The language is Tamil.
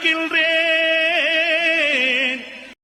மறைக்கின்றேன்